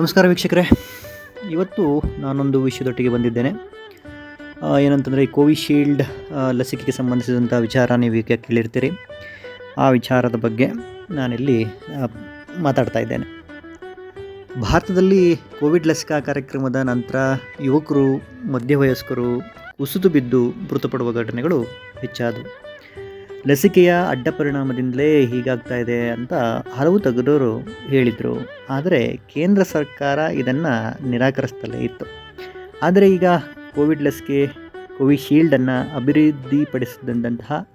ನಮಸ್ಕಾರ ವೀಕ್ಷಕರೇ. ಇವತ್ತು ನಾನೊಂದು ವಿಷಯದೊಟ್ಟಿಗೆ ಬಂದಿದ್ದೇನೆ. ಏನಂತಂದರೆ ಈ ಕೋವಿಶೀಲ್ಡ್ ಲಸಿಕೆಗೆ ಸಂಬಂಧಿಸಿದಂಥ ವಿಚಾರ ನೀವು ಈಗ ಕೇಳಿರ್ತೀರಿ. ಆ ವಿಚಾರದ ಬಗ್ಗೆ ನಾನಿಲ್ಲಿ ಮಾತಾಡ್ತಾ ಇದ್ದೇನೆ. ಭಾರತದಲ್ಲಿ ಕೋವಿಡ್ ಲಸಿಕಾ ಕಾರ್ಯಕ್ರಮದ ನಂತರ ಯುವಕರು, ಮಧ್ಯವಯಸ್ಕರು ಉಸಿದು ಬಿದ್ದು ಮೃತಪಡುವ ಘಟನೆಗಳು ಹೆಚ್ಚಾದವು. ಲಸಿಕೆಯ ಅಡ್ಡ ಪರಿಣಾಮದಿಂದಲೇ ಹೀಗಾಗ್ತಾ ಇದೆ ಅಂತ ಹಲವು ತಜ್ಞರು ಹೇಳಿದರು. ಆದರೆ ಕೇಂದ್ರ ಸರ್ಕಾರ ಇದನ್ನು ನಿರಾಕರಿಸ್ತಲೇ ಇತ್ತು. ಆದರೆ ಈಗ ಕೋವಿಡ್ ಲಸಿಕೆ ಕೋವಿಶೀಲ್ಡನ್ನು ಅಭಿವೃದ್ಧಿಪಡಿಸಿದಂತಹ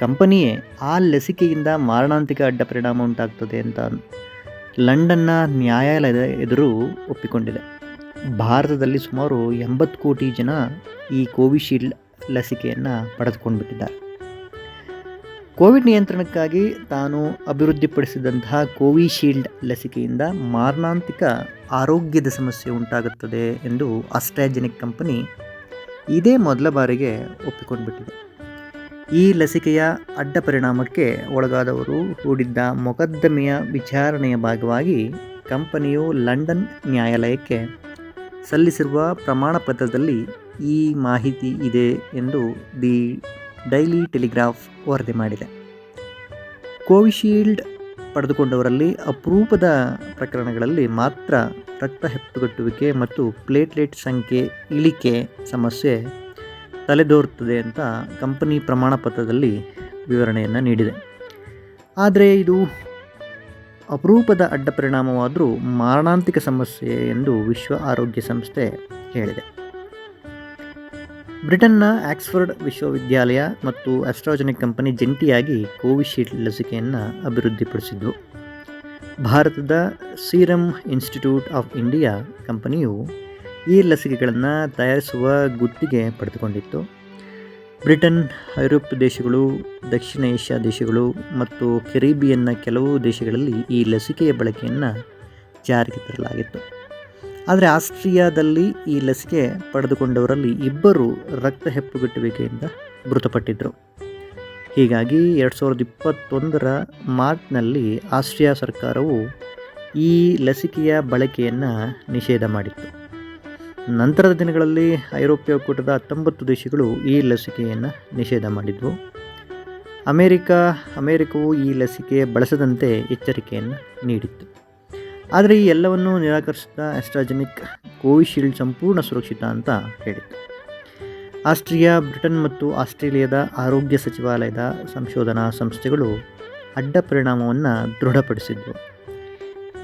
ಕಂಪನಿಯೇ ಆ ಲಸಿಕೆಯಿಂದ ಮಾರಣಾಂತಿಕ ಅಡ್ಡ ಪರಿಣಾಮ ಉಂಟಾಗ್ತದೆ ಅಂತ ಲಂಡನ್ನ ನ್ಯಾಯಾಲಯದ ಎದುರು ಒಪ್ಪಿಕೊಂಡಿದೆ. ಭಾರತದಲ್ಲಿ ಸುಮಾರು ಎಂಬತ್ತು ಕೋಟಿ ಜನ ಈ ಕೋವಿಶೀಲ್ಡ್ ಲಸಿಕೆಯನ್ನು ಪಡೆದುಕೊಂಡ್ಬಿಟ್ಟಿದ್ದಾರೆ. ಕೋವಿಡ್ ನಿಯಂತ್ರಣಕ್ಕಾಗಿ ತಾನು ಅಭಿವೃದ್ಧಿಪಡಿಸಿದಂತಹ ಕೋವಿಶೀಲ್ಡ್ ಲಸಿಕೆಯಿಂದ ಮಾರಣಾಂತಿಕ ಆರೋಗ್ಯದ ಸಮಸ್ಯೆ ಉಂಟಾಗುತ್ತದೆ ಎಂದು ಅಸ್ಟ್ರಾಜೆನಿಕ್ ಕಂಪನಿ ಇದೇ ಮೊದಲ ಬಾರಿಗೆ ಒಪ್ಪಿಕೊಂಡ್ಬಿಟ್ಟಿದೆ. ಈ ಲಸಿಕೆಯ ಅಡ್ಡ ಪರಿಣಾಮಕ್ಕೆ ಒಳಗಾದವರು ಹೂಡಿದ್ದ ಮೊಕದ್ದಮೆಯ ವಿಚಾರಣೆಯ ಭಾಗವಾಗಿ ಕಂಪನಿಯು ಲಂಡನ್ ನ್ಯಾಯಾಲಯಕ್ಕೆ ಸಲ್ಲಿಸಿರುವ ಪ್ರಮಾಣ ಪತ್ರದಲ್ಲಿ ಈ ಮಾಹಿತಿ ಇದೆ ಎಂದು ದಿ ಡೈಲಿ ಟೆಲಿಗ್ರಾಫ್ ವರದಿ ಮಾಡಿದೆ. ಕೋವಿಶೀಲ್ಡ್ ಪಡೆದುಕೊಂಡವರಲ್ಲಿ ಅಪರೂಪದ ಪ್ರಕರಣಗಳಲ್ಲಿ ಮಾತ್ರ ರಕ್ತ ಹೆಪ್ಪುಗಟ್ಟುವಿಕೆ ಮತ್ತು ಪ್ಲೇಟ್ಲೆಟ್ ಸಂಖ್ಯೆ ಇಳಿಕೆ ಸಮಸ್ಯೆ ತಲೆದೋರುತ್ತದೆ ಅಂತ ಕಂಪನಿ ಪ್ರಮಾಣಪತ್ರದಲ್ಲಿ ವಿವರಣೆಯನ್ನು ನೀಡಿದೆ. ಆದರೆ ಇದು ಅಪರೂಪದ ಅಡ್ಡ ಪರಿಣಾಮವಾದರೂ ಮಾರಣಾಂತಿಕ ಸಮಸ್ಯೆ ಎಂದು ವಿಶ್ವ ಆರೋಗ್ಯ ಸಂಸ್ಥೆ ಹೇಳಿದೆ. ಬ್ರಿಟನ್ನ ಆಕ್ಸ್ಫರ್ಡ್ ವಿಶ್ವವಿದ್ಯಾಲಯ ಮತ್ತು ಆಸ್ಟ್ರಾಜೆನಿಕ್ ಕಂಪನಿ ಜಂಟಿಯಾಗಿ ಕೋವಿಶೀಲ್ಡ್ ಲಸಿಕೆಯನ್ನು ಅಭಿವೃದ್ಧಿಪಡಿಸಿದ್ದು. ಭಾರತದ ಸೀರಮ್ ಇನ್ಸ್ಟಿಟ್ಯೂಟ್ ಆಫ್ ಇಂಡಿಯಾ ಕಂಪನಿಯು ಈ ಲಸಿಕೆಗಳನ್ನು ತಯಾರಿಸುವ ಗುತ್ತಿಗೆ ಪಡೆದುಕೊಂಡಿತ್ತು. ಬ್ರಿಟನ್ ಐರೋಪ್ ದೇಶಗಳು, ದಕ್ಷಿಣ ಏಷ್ಯಾ ದೇಶಗಳು ಮತ್ತು ಕೆರಿಬಿಯನ್ನ ಕೆಲವು ದೇಶಗಳಲ್ಲಿ ಈ ಲಸಿಕೆಯ ಬಳಕೆಯನ್ನು ಜಾರಿಗೆ ತರಲಾಗಿತ್ತು. ಆದರೆ ಆಸ್ಟ್ರಿಯಾದಲ್ಲಿ ಈ ಲಸಿಕೆ ಪಡೆದುಕೊಂಡವರಲ್ಲಿ ಇಬ್ಬರು ರಕ್ತ ಹೆಪ್ಪುಗಟ್ಟುವಿಕೆಯಿಂದ ಮೃತಪಟ್ಟಿದ್ದರು ಹೀಗಾಗಿ ಎರಡು ಸಾವಿರದ ಇಪ್ಪತ್ತೊಂದರ ಮಾರ್ಚ್ನಲ್ಲಿ ಆಸ್ಟ್ರಿಯಾ ಸರ್ಕಾರವು ಈ ಲಸಿಕೆಯ ಬಳಕೆಯನ್ನು ನಿಷೇಧ ಮಾಡಿತ್ತು. ನಂತರದ ದಿನಗಳಲ್ಲಿ ಐರೋಪ್ಯ ಒಕ್ಕೂಟದ ಹತ್ತೊಂಬತ್ತು ದೇಶಗಳು ಈ ಲಸಿಕೆಯನ್ನು ನಿಷೇಧ ಮಾಡಿದ್ವು. ಅಮೇರಿಕ, ಅಮೇರಿಕವು ಈ ಲಸಿಕೆ ಬಳಸದಂತೆ ಎಚ್ಚರಿಕೆಯನ್ನು ನೀಡಿತ್ತು. ಆದರೆ ಈ ಎಲ್ಲವನ್ನೂ ನಿರಾಕರಿಸಿದ ಆಸ್ಟ್ರಾಜೆನಿಕ್ ಕೋವಿಶೀಲ್ಡ್ ಸಂಪೂರ್ಣ ಸುರಕ್ಷಿತ ಅಂತ ಹೇಳಿತ್ತು. ಆಸ್ಟ್ರಿಯಾ, ಬ್ರಿಟನ್ ಮತ್ತು ಆಸ್ಟ್ರೇಲಿಯಾದ ಆರೋಗ್ಯ ಸಚಿವಾಲಯದ ಸಂಶೋಧನಾ ಸಂಸ್ಥೆಗಳು ಅಡ್ಡ ಪರಿಣಾಮವನ್ನು ದೃಢಪಡಿಸಿದ್ವು.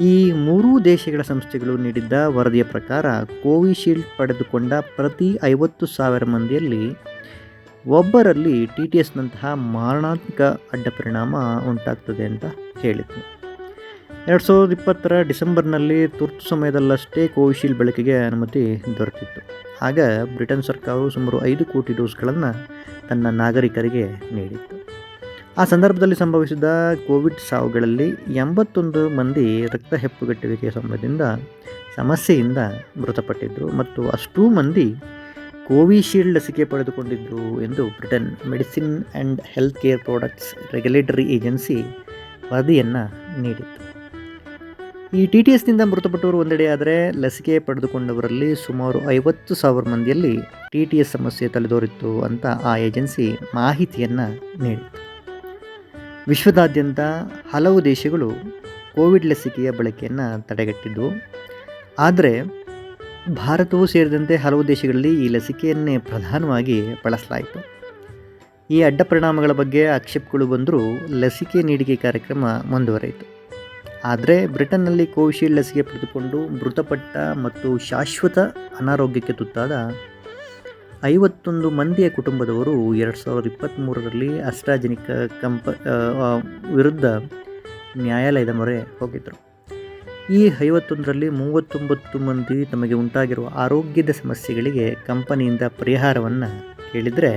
ಈ ಮೂರೂ ದೇಶಗಳ ಸಂಸ್ಥೆಗಳು ನೀಡಿದ್ದ ವರದಿಯ ಪ್ರಕಾರ ಕೋವಿಶೀಲ್ಡ್ ಪಡೆದುಕೊಂಡ ಪ್ರತಿ ಐವತ್ತು ಸಾವಿರ ಮಂದಿಯಲ್ಲಿ ಒಬ್ಬರಲ್ಲಿ ಟಿ ಟಿ ಎಸ್ನಂತಹ ಮಾರಣಾತ್ಮಕ ಅಡ್ಡ ಪರಿಣಾಮ ಉಂಟಾಗ್ತದೆ ಅಂತ ಹೇಳಿತ್ತು ಎರಡು ಸಾವಿರದ ಇಪ್ಪತ್ತರ ಡಿಸೆಂಬರ್ನಲ್ಲಿ ತುರ್ತು ಸಮಯದಲ್ಲಷ್ಟೇ ಕೋವಿಶೀಲ್ಡ್ ಬಳಕೆಗೆ ಅನುಮತಿ ದೊರೆತಿತ್ತು. ಆಗ ಬ್ರಿಟನ್ ಸರ್ಕಾರವು ಸುಮಾರು ಐದು ಕೋಟಿ ಡೋಸ್ಗಳನ್ನು ತನ್ನ ನಾಗರಿಕರಿಗೆ ನೀಡಿತ್ತು. ಆ ಸಂದರ್ಭದಲ್ಲಿ ಸಂಭವಿಸಿದ ಕೋವಿಡ್ ಸಾವುಗಳಲ್ಲಿ ಎಂಬತ್ತೊಂದು ಮಂದಿ ರಕ್ತ ಹೆಪ್ಪುಗಟ್ಟುವಿಕೆಯ ಸಂಬಂಧದಿಂದ ಸಮಸ್ಯೆಯಿಂದ ಮೃತಪಟ್ಟಿದ್ದರು ಮತ್ತು ಅಷ್ಟೂ ಮಂದಿ ಕೋವಿಶೀಲ್ಡ್ ಲಸಿಕೆ ಪಡೆದುಕೊಂಡಿದ್ದರು ಎಂದು Britain medicine and health care products regulatory agency ವರದಿಯನ್ನು ನೀಡಿತ್ತು. ಈ ಟಿ ಟಿ ಎಸ್ನಿಂದ ಮೃತಪಟ್ಟವರು ಒಂದೆಡೆಯಾದರೆ ಲಸಿಕೆ ಪಡೆದುಕೊಂಡವರಲ್ಲಿ ಸುಮಾರು ಐವತ್ತು ಸಾವಿರ ಮಂದಿಯಲ್ಲಿ ಟಿ ಟಿ ಎಸ್ ಸಮಸ್ಯೆ ತಲೆದೋರಿತ್ತು ಅಂತ ಆ ಏಜೆನ್ಸಿ ಮಾಹಿತಿಯನ್ನು ನೀಡಿತ್ತು. ವಿಶ್ವದಾದ್ಯಂತ ಹಲವು ದೇಶಗಳು ಕೋವಿಡ್ ಲಸಿಕೆಯ ಬಳಕೆಯನ್ನು ತಡೆಗಟ್ಟಿದ್ದವು ಆದರೆ ಭಾರತವೂ ಸೇರಿದಂತೆ ಹಲವು ದೇಶಗಳಲ್ಲಿ ಈ ಲಸಿಕೆಯನ್ನೇ ಪ್ರಧಾನವಾಗಿ ಬಳಸಲಾಯಿತು. ಈ ಅಡ್ಡ ಪರಿಣಾಮಗಳ ಬಗ್ಗೆ ಆಕ್ಷೇಪಗಳು ಬಂದರೂ ಲಸಿಕೆ ನೀಡಿಕೆ ಕಾರ್ಯಕ್ರಮ ಮುಂದುವರಿಯಿತು. ಆದರೆ ಬ್ರಿಟನ್ನಲ್ಲಿ ಕೋವಿಶೀಲ್ಡ್ ಲಸಿಕೆ ಪಡೆದುಕೊಂಡು ಮೃತಪಟ್ಟ ಮತ್ತು ಶಾಶ್ವತ ಅನಾರೋಗ್ಯಕ್ಕೆ ತುತ್ತಾದ ಐವತ್ತೊಂದು ಮಂದಿಯ ಕುಟುಂಬದವರು ಎರಡು ಸಾವಿರದ ಇಪ್ಪತ್ತ್ಮೂರರಲ್ಲಿ ಅಸ್ಟ್ರಾಜೆನಿಕ್ ಕಂಪ ವಿರುದ್ಧ ನ್ಯಾಯಾಲಯದ ಮೊರೆ ಹೋಗಿದ್ದರು ಈ ಐವತ್ತೊಂದರಲ್ಲಿ ಮೂವತ್ತೊಂಬತ್ತು ಮಂದಿ ತಮಗೆ ಉಂಟಾಗಿರುವ ಆರೋಗ್ಯದ ಸಮಸ್ಯೆಗಳಿಗೆ ಕಂಪನಿಯಿಂದ ಪರಿಹಾರವನ್ನು ಕೇಳಿದರೆ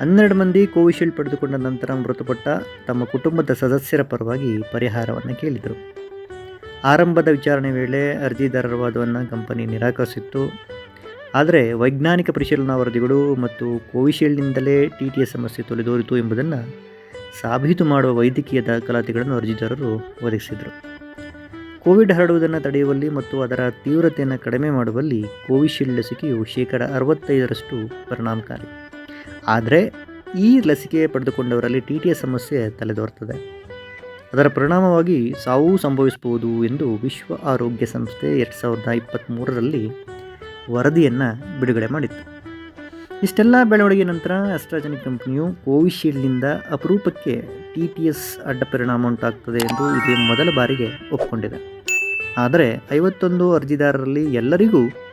ಹನ್ನೆರಡು ಮಂದಿ ಕೋವಿಶೀಲ್ಡ್ ಪಡೆದುಕೊಂಡ ನಂತರ ಮೃತಪಟ್ಟ ತಮ್ಮ ಕುಟುಂಬದ ಸದಸ್ಯರ ಪರವಾಗಿ ಪರಿಹಾರವನ್ನು ಕೇಳಿದರು. ಆರಂಭದ ವಿಚಾರಣೆ ವೇಳೆ ಅರ್ಜಿದಾರರ ವಾದವನ್ನು ಕಂಪನಿ ನಿರಾಕರಿಸಿತ್ತು. ಆದರೆ ವೈಜ್ಞಾನಿಕ ಪರಿಶೀಲನಾ ವರದಿಗಳು ಮತ್ತು ಕೋವಿಶೀಲ್ಡ್ನಿಂದಲೇ ಟಿ ಟಿ ಎಸ್ ಸಮಸ್ಯೆ ತೊಲೆದೋರಿತು ಎಂಬುದನ್ನು ಸಾಬೀತು ಮಾಡುವ ವೈದ್ಯಕೀಯ ದಾಖಲಾತಿಗಳನ್ನು ಅರ್ಜಿದಾರರು ಒದಗಿಸಿದರು. ಕೋವಿಡ್ ಹರಡುವುದನ್ನು ತಡೆಯುವಲ್ಲಿ ಮತ್ತು ಅದರ ತೀವ್ರತೆಯನ್ನು ಕಡಿಮೆ ಮಾಡುವಲ್ಲಿ ಕೋವಿಶೀಲ್ಡ್ ಲಸಿಕೆಯು ಶೇಕಡ ಅರವತ್ತೈದರಷ್ಟು ಪರಿಣಾಮಕಾರಿ. ಆದರೆ ಈ ಲಸಿಕೆ ಪಡೆದುಕೊಂಡವರಲ್ಲಿ ಟಿ ಟಿ ಎಸ್ ಸಮಸ್ಯೆ ತಲೆದೋರ್ತದೆ. ಅದರ ಪರಿಣಾಮವಾಗಿ ಸಾವು ಸಂಭವಿಸಬಹುದು ಎಂದು ವಿಶ್ವ ಆರೋಗ್ಯ ಸಂಸ್ಥೆ ಎರಡು ಸಾವಿರದ ಇಪ್ಪತ್ತ್ಮೂರರಲ್ಲಿ ವರದಿಯನ್ನು ಬಿಡುಗಡೆ ಮಾಡಿತ್ತು. ಇಷ್ಟೆಲ್ಲ ಬೆಳವಣಿಗೆ ನಂತರ ಅಸ್ಟ್ರಾಜೆನಿಕ್ ಕಂಪನಿಯು ಕೋವಿಶೀಲ್ಡ್ನಿಂದ ಅಪರೂಪಕ್ಕೆ ಟಿ ಟಿ ಎಸ್ ಅಡ್ಡ ಪರಿಣಾಮ ಉಂಟಾಗ್ತದೆ ಎಂದು ಇದೇ ಮೊದಲ ಬಾರಿಗೆ ಒಪ್ಪಿಕೊಂಡಿದೆ ಆದರೆ ಐವತ್ತೊಂದು ಅರ್ಜಿದಾರರಲ್ಲಿ ಎಲ್ಲರಿಗೂ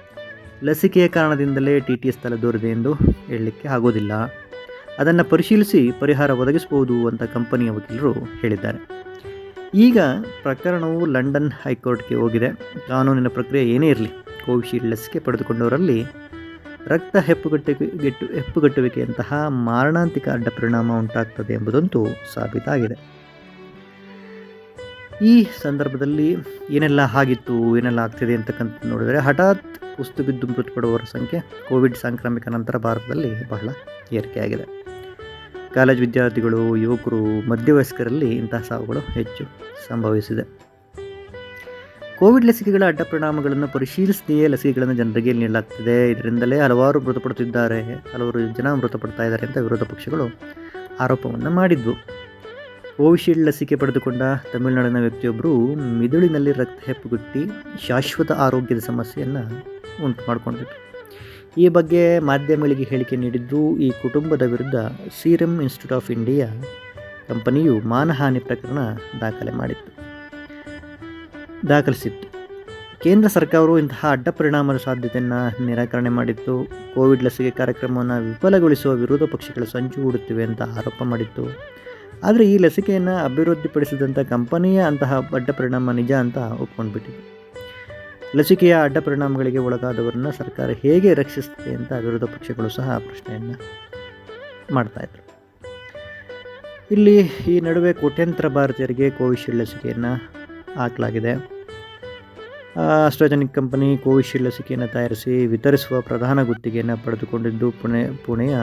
ಲಸಿಕೆಯ ಕಾರಣದಿಂದಲೇ ಟಿ ಟಿ ಎಸ್ ತಲೆದೋರಿದೆ ಎಂದು ಹೇಳಲಿಕ್ಕೆ ಆಗೋದಿಲ್ಲ ಅದನ್ನು ಪರಿಶೀಲಿಸಿ ಪರಿಹಾರ ಒದಗಿಸಬಹುದು ಅಂತ ಕಂಪನಿಯ ವಕೀಲರು ಹೇಳಿದ್ದಾರೆ. ಈಗ ಪ್ರಕರಣವು ಲಂಡನ್ ಹೈಕೋರ್ಟ್ಗೆ ಹೋಗಿದೆ. ಕಾನೂನಿನ ಪ್ರಕ್ರಿಯೆ ಏನೇ ಇರಲಿ, ಕೋವಿಶೀಲ್ಡ್ ಲಸಿಕೆ ಪಡೆದುಕೊಂಡವರಲ್ಲಿ ರಕ್ತ ಹೆಪ್ಪುಗಟ್ಟುವಿಕೆ ಹೆಪ್ಪುಗಟ್ಟುವಿಕೆಯಂತಹ ಮಾರಣಾಂತಿಕ ಅಡ್ಡ ಪರಿಣಾಮ ಉಂಟಾಗ್ತದೆ ಎಂಬುದಂತೂ ಸಾಬೀತಾಗಿದೆ. ಈ ಸಂದರ್ಭದಲ್ಲಿ ಏನೆಲ್ಲ ಆಗಿತ್ತು, ಏನೆಲ್ಲ ಆಗ್ತಿದೆ ಅಂತಕ್ಕಂಥ ನೋಡಿದರೆ ಹಠಾತ್ ಕುಸ್ತು ಬಿದ್ದು ಮೃತಪಡುವವರ ಸಂಖ್ಯೆ ಕೋವಿಡ್ ಸಾಂಕ್ರಾಮಿಕ ನಂತರ ಭಾರತದಲ್ಲಿ ಬಹಳ ಏರಿಕೆಯಾಗಿದೆ. ಕಾಲೇಜ್ ವಿದ್ಯಾರ್ಥಿಗಳು, ಯುವಕರು, ಮಧ್ಯವಯಸ್ಕರಲ್ಲಿ ಇಂತಹ ಸಾವುಗಳು ಹೆಚ್ಚು ಸಂಭವಿಸಿದೆ. ಕೋವಿಡ್ ಲಸಿಕೆಗಳ ಅಡ್ಡ ಪರಿಣಾಮಗಳನ್ನು ಪರಿಶೀಲಿಸದೆಯೇ ಲಸಿಕೆಗಳನ್ನು ಜನರಿಗೆ ನೀಡಲಾಗ್ತಿದೆ. ಇದರಿಂದಲೇ ಹಲವಾರು ಮೃತಪಡುತ್ತಿದ್ದಾರೆ, ಹಲವಾರು ಜನ ಮೃತಪಡ್ತಾ ಇದ್ದಾರೆ ಅಂತ ವಿರೋಧ ಪಕ್ಷಗಳು ಆರೋಪವನ್ನು ಮಾಡಿದ್ವು. ಕೋವಿಶೀಲ್ಡ್ ಲಸಿಕೆ ಪಡೆದುಕೊಂಡ ತಮಿಳುನಾಡಿನ ವ್ಯಕ್ತಿಯೊಬ್ಬರು ಮಿದುಳಿನಲ್ಲಿ ರಕ್ತ ಹೆಪ್ಪುಗುಟ್ಟಿ ಶಾಶ್ವತ ಆರೋಗ್ಯದ ಸಮಸ್ಯೆಯನ್ನು ಉಂಟು ಮಾಡಿಕೊಂಡಿದ್ರು. ಈ ಬಗ್ಗೆ ಮಾಧ್ಯಮಗಳಿಗೆ ಹೇಳಿಕೆ ನೀಡಿದ್ದು ಈ ಕುಟುಂಬದ ವಿರುದ್ಧ ಸೀರಮ್ ಇನ್ಸ್ಟಿಟ್ಯೂಟ್ ಆಫ್ ಇಂಡಿಯಾ ಕಂಪನಿಯು ಮಾನಹಾನಿ ಪ್ರಕರಣ ದಾಖಲೆ ಮಾಡಿತ್ತು. ದಾಖಲಿಸಿತ್ತು. ಕೇಂದ್ರ ಸರ್ಕಾರವು ಇಂತಹ ಅಡ್ಡ ಪರಿಣಾಮದ ಸಾಧ್ಯತೆಯನ್ನು ನಿರಾಕರಣೆ ಮಾಡಿತ್ತು. ಕೋವಿಡ್ ಲಸಿಕೆ ಕಾರ್ಯಕ್ರಮವನ್ನು ವಿಫಲಗೊಳಿಸುವ ವಿರೋಧ ಪಕ್ಷಗಳು ಸಂಚು ಹೂಡುತ್ತಿವೆ ಅಂತ ಆರೋಪ ಮಾಡಿತ್ತು. ಆದರೆ ಈ ಲಸಿಕೆಯನ್ನು ಅಭಿವೃದ್ಧಿಪಡಿಸಿದಂಥ ಕಂಪನಿಯ ಅಂತಹ ಅಡ್ಡ ಪರಿಣಾಮ ನಿಜ ಅಂತ ಒಪ್ಕೊಂಡ್ಬಿಟ್ಟಿದೆ. ಲಸಿಕೆಯ ಅಡ್ಡ ಪರಿಣಾಮಗಳಿಗೆ ಒಳಗಾದವರನ್ನು ಸರ್ಕಾರ ಹೇಗೆ ರಕ್ಷಿಸುತ್ತೆ ಅಂತ ವಿರೋಧ ಪಕ್ಷಗಳು ಸಹ ಪ್ರಶ್ನೆಯನ್ನು ಮಾಡ್ತಾಯಿದ್ರು ಇಲ್ಲಿ ಈ ನಡುವೆ ಕೋಟ್ಯಂತರ ಭಾರತೀಯರಿಗೆ ಕೋವಿಶೀಲ್ಡ್ ಲಸಿಕೆಯನ್ನು ಹಾಕಲಾಗಿದೆ. ಆಸ್ಟ್ರಾಜೆನಿಕ್ ಕಂಪನಿ ಕೋವಿಶೀಲ್ಡ್ ಲಸಿಕೆಯನ್ನು ತಯಾರಿಸಿ ವಿತರಿಸುವ ಪ್ರಧಾನ ಗುತ್ತಿಗೆಯನ್ನು ಪಡೆದುಕೊಂಡಿದ್ದು ಪುಣೆ, ಪುಣೆಯ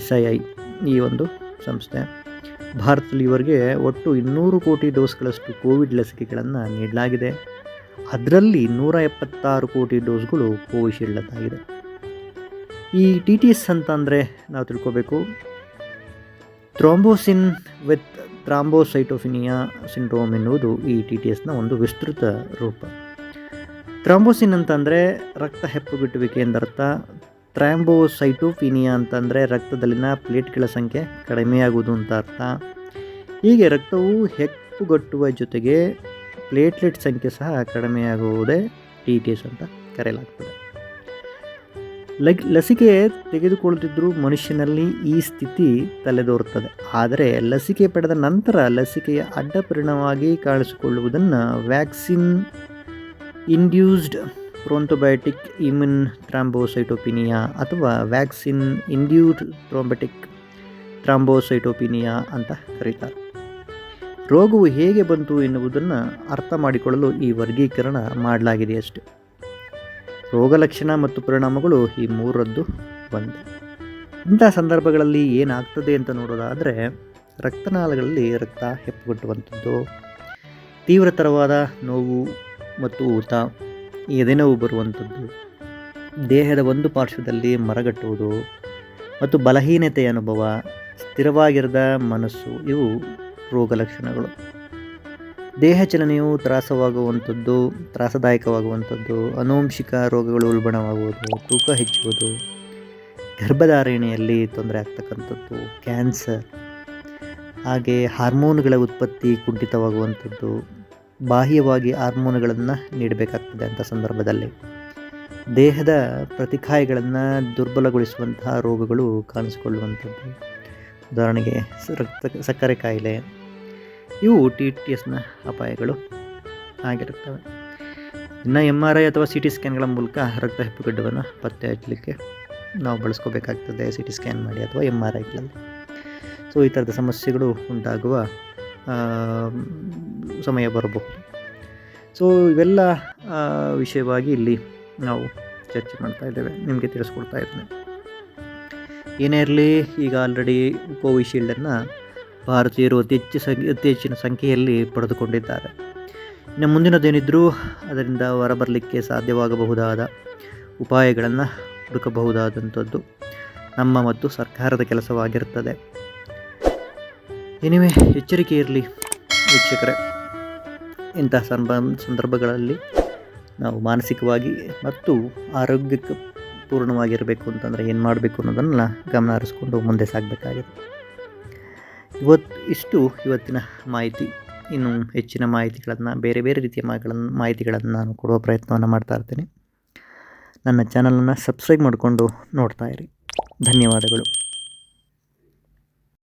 ಎಸ್ ಐ ಐ ಈ ಒಂದು ಸಂಸ್ಥೆ. ಭಾರತದಲ್ಲಿ ಇವರಿಗೆ ಒಟ್ಟು ಇನ್ನೂರು ಕೋಟಿ ಡೋಸ್ಗಳಷ್ಟು ಕೋವಿಡ್ ಲಸಿಕೆಗಳನ್ನು ನೀಡಲಾಗಿದೆ. ಅದರಲ್ಲಿ ನೂರ ಎಪ್ಪತ್ತಾರು ಕೋಟಿ ಡೋಸ್ಗಳು ಕೋವಿಶೀಲ್ಡ್ದಾಗಿದೆ ಈ ಟಿ ಟಿ ಎಸ್ ಅಂತ ಅಂದರೆ ನಾವು ತಿಳ್ಕೋಬೇಕು. ಥ್ರಾಂಬೋಸಿನ್ ವಿತ್ ಥ್ರಾಂಬೋಸೈಟೋಫಿನಿಯಾ ಸಿಂಡ್ರೋಮ್ ಎನ್ನುವುದು ಈ ಟಿ ಟಿ ಎಸ್ನ ಒಂದು ವಿಸ್ತೃತ ರೂಪ. ಥ್ರಾಂಬೋಸಿನ್ ಅಂತಂದರೆ ರಕ್ತ ಹೆಪ್ಪುಗಟ್ಟುವಿಕೆ ಎಂದರ್ಥ ಥ್ರಾಂಬೋಸೈಟೋಫಿನಿಯಾ ಅಂತಂದರೆ ರಕ್ತದಲ್ಲಿನ ಪ್ಲೇಟ್ಗಳ ಸಂಖ್ಯೆ ಕಡಿಮೆಯಾಗುವುದು ಅಂತ ಅರ್ಥ. ಹೀಗೆ ರಕ್ತವು ಹೆಪ್ಪುಗಟ್ಟುವ ಜೊತೆಗೆ ಪ್ಲೇಟ್ಲೆಟ್ ಸಂಖ್ಯೆ ಸಹ ಕಡಿಮೆಯಾಗುವುದೇ ಟಿ ಟಿ ಎಸ್ ಅಂತ ಕರೆಯಲಾಗ್ತದೆ. ಲಗ್, ಲಸಿಕೆ ತೆಗೆದುಕೊಳ್ಳುತ್ತಿದ್ದರೂ ಮನುಷ್ಯನಲ್ಲಿ ಈ ಸ್ಥಿತಿ ತಲೆದೋರುತ್ತದೆ. ಆದರೆ ಲಸಿಕೆ ಪಡೆದ ನಂತರ ಲಸಿಕೆಯ ಅಡ್ಡ ಪರಿಣಾಮವಾಗಿ ಕಾಣಿಸಿಕೊಳ್ಳುವುದನ್ನು vaccine induced prothrombotic immune thrombocytopenia ಅಥವಾ ವ್ಯಾಕ್ಸಿನ್ ಇಂಡ್ಯೂಡ್ ಥ್ರೋಂಬಟಿಕ್ ಥ್ರಾಂಬೋಸೈಟೋಪಿನಿಯಾ ಅಂತ ಕರೀತಾರೆ. ರೋಗವು ಹೇಗೆ ಬಂತು ಎನ್ನುವುದನ್ನು ಅರ್ಥ ಮಾಡಿಕೊಳ್ಳಲು ಈ ವರ್ಗೀಕರಣ ಮಾಡಲಾಗಿದೆ ಅಷ್ಟೆ. ರೋಗ ಲಕ್ಷಣ ಮತ್ತು ಪರಿಣಾಮಗಳು ಈ ಮೂರದ್ದು ಒಂದೇ. ಇಂಥ ಸಂದರ್ಭಗಳಲ್ಲಿ ಏನಾಗ್ತದೆ ಅಂತ ನೋಡೋದಾದರೆ, ರಕ್ತನಾಳಗಳಲ್ಲಿ ರಕ್ತ ಹೆಪ್ಪುಗಟ್ಟುವಂಥದ್ದು, ತೀವ್ರತರವಾದ ನೋವು ಮತ್ತು ಊತ ಎದೆನೋವು ಬರುವಂಥದ್ದು. ದೇಹದ ಒಂದು ಪಾರ್ಶ್ವದಲ್ಲಿ ಮರಗಟ್ಟುವುದು ಮತ್ತು ಬಲಹೀನತೆಯ ಅನುಭವ, ಸ್ಥಿರವಾಗಿರದ ಮನಸ್ಸು, ಇವು ರೋಗ ಲಕ್ಷಣಗಳು. ದೇಹ ಚಲನೆಯು ತ್ರಾಸವಾಗುವಂಥದ್ದು, ತ್ರಾಸದಾಯಕವಾಗುವಂಥದ್ದು, ಅನುವಂಶಿಕ ರೋಗಗಳು ಉಲ್ಬಣವಾಗುವುದು, ತೂಕ ಹೆಚ್ಚುವುದು, ಗರ್ಭಧಾರಣೆಯಲ್ಲಿ ತೊಂದರೆ ಆಗ್ತಕ್ಕಂಥದ್ದು, ಕ್ಯಾನ್ಸರ್, ಹಾಗೆ ಹಾರ್ಮೋನ್ಗಳ ಉತ್ಪತ್ತಿ ಕುಂಠಿತವಾಗುವಂಥದ್ದು ಬಾಹ್ಯವಾಗಿ ಹಾರ್ಮೋನುಗಳನ್ನು ನೀಡಬೇಕಾಗ್ತದೆ ಅಂಥ ಸಂದರ್ಭದಲ್ಲಿ. ದೇಹದ ಪ್ರತಿಕಾಯಗಳನ್ನು ದುರ್ಬಲಗೊಳಿಸುವಂತಹ ರೋಗಗಳು ಕಾಣಿಸಿಕೊಳ್ಳುವಂಥದ್ದು. ಉದಾಹರಣೆಗೆ ರಕ್ತ ಸಕ್ಕರೆ ಕಾಯಿಲೆ, ಇವು ಟಿ ಟಿ ಎಸ್ನ ಅಪಾಯಗಳು ಆಗಿರುತ್ತವೆ. ಇನ್ನು ಎಂ ಆರ್ ಐ ಅಥವಾ ಸಿ ಟಿ ಸ್ಕ್ಯಾನ್ಗಳ ಮೂಲಕ ರಕ್ತ ಹೆಪ್ಪುಗಡ್ಡವನ್ನು ಪತ್ತೆ ಹಚ್ಚಲಿಕ್ಕೆ ನಾವು ಬಳಸ್ಕೋಬೇಕಾಗ್ತದೆ ಸಿ ಟಿ ಸ್ಕ್ಯಾನ್ ಮಾಡಿ ಅಥವಾ ಎಂ ಆರ್ ಐಗಳಲ್ಲಿ ಸೊ ಈ ಥರದ ಸಮಸ್ಯೆಗಳು ಉಂಟಾಗುವ ಸಮಯ ಬರಬಹುದು. ಸೊ ಇವೆಲ್ಲ ವಿಷಯವಾಗಿ ಇಲ್ಲಿ ನಾವು ಚರ್ಚೆ ಮಾಡ್ತಾ ಇದ್ದೇವೆ. ನಿಮಗೆ ತಿಳಿಸ್ಕೊಡ್ತಾ ಇದ್ದೇನೆ. ಏನೇ ಇರಲಿ, ಈಗ ಆಲ್ರೆಡಿ ಕೋವಿಶೀಲ್ಡನ್ನು ಭಾರತೀಯರು ಅತಿ ಹೆಚ್ಚು ಸಂಖ್ಯೆ, ಅತಿ ಹೆಚ್ಚಿನ ಸಂಖ್ಯೆಯಲ್ಲಿ ಪಡೆದುಕೊಂಡಿದ್ದಾರೆ. ಇನ್ನು ಮುಂದಿನದೇನಿದ್ದರೂ ಅದರಿಂದ ಹೊರಬರಲಿಕ್ಕೆ ಸಾಧ್ಯವಾಗಬಹುದಾದ ಉಪಾಯಗಳನ್ನು ಹುಡುಕಬಹುದಾದಂಥದ್ದು ನಮ್ಮ ಮತ್ತು ಸರ್ಕಾರದ ಕೆಲಸವಾಗಿರುತ್ತದೆ ಎನಿವೆ ಎಚ್ಚರಿಕೆ ಇರಲಿ, ವೀಕ್ಷಕರೇ. ಇಂತಹ ಸಂಬ, ಸಂದರ್ಭಗಳಲ್ಲಿ ನಾವು ಮಾನಸಿಕವಾಗಿ ಮತ್ತು ಆರೋಗ್ಯಕ್ಕೆ ಪೂರ್ಣವಾಗಿರಬೇಕು ಅಂತಂದರೆ ಏನು ಮಾಡಬೇಕು ಅನ್ನೋದನ್ನು ಗಮನ ಹರಿಸ್ಕೊಂಡು ಮುಂದೆ ಸಾಗಬೇಕಾಗಿದೆ ಇವತ್ತು ಇಷ್ಟು, ಇವತ್ತಿನ ಮಾಹಿತಿ. ಇನ್ನು ಹೆಚ್ಚಿನ ಮಾಹಿತಿಗಳನ್ನು, ಬೇರೆ ಬೇರೆ ರೀತಿಯ ಮಾಹಿತಿಗಳನ್ನು ಮಾಹಿತಿಗಳನ್ನು ನಾನು ಕೊಡುವ ಪ್ರಯತ್ನವನ್ನು ಮಾಡ್ತಾ ಇರ್ತೀನಿ. ನನ್ನ ಚಾನಲನ್ನು ಸಬ್ಸ್ಕ್ರೈಬ್ ಮಾಡಿಕೊಂಡು ನೋಡ್ತಾ ಇರಿ. ಧನ್ಯವಾದಗಳು.